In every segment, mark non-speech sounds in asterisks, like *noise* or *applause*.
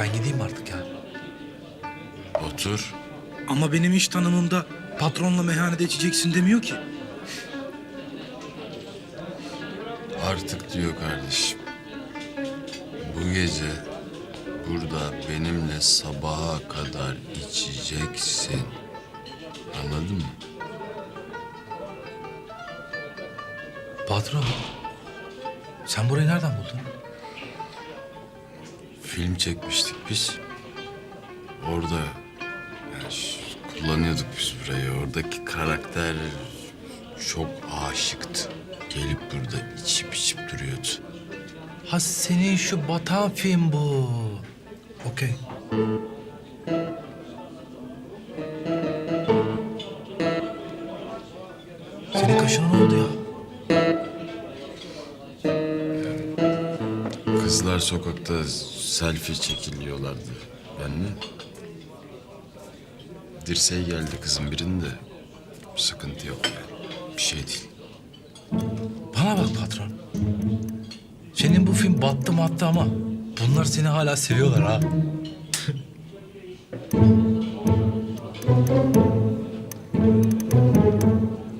Ben gideyim artık ya. Otur. Ama benim iş tanımımda patronla meyhanede içeceksin demiyor ki. Artık diyor kardeşim. Bu gece burada benimle sabaha kadar içeceksin. Anladın mı? Patron. Sen burayı nereden buldun? Film çekmiştik biz. Orada yani kullanıyorduk biz burayı. Oradaki karakter çok aşıktı. Gelip burada içip içip duruyordu. Ha senin şu batan film bu. Okey. Senin kaşına ne oldu ya? Kızlar sokakta selfie çekiliyorlardı. Ben de. Dirseği geldi kızın birinde. Sıkıntı yok. Bir şey değil. Bana bak patron. Senin bu film battı mı attı ama bunlar seni hala seviyorlar ha. *laughs*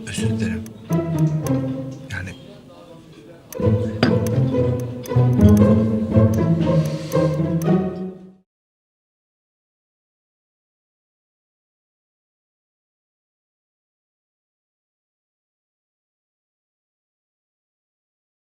Özür dilerim. Yani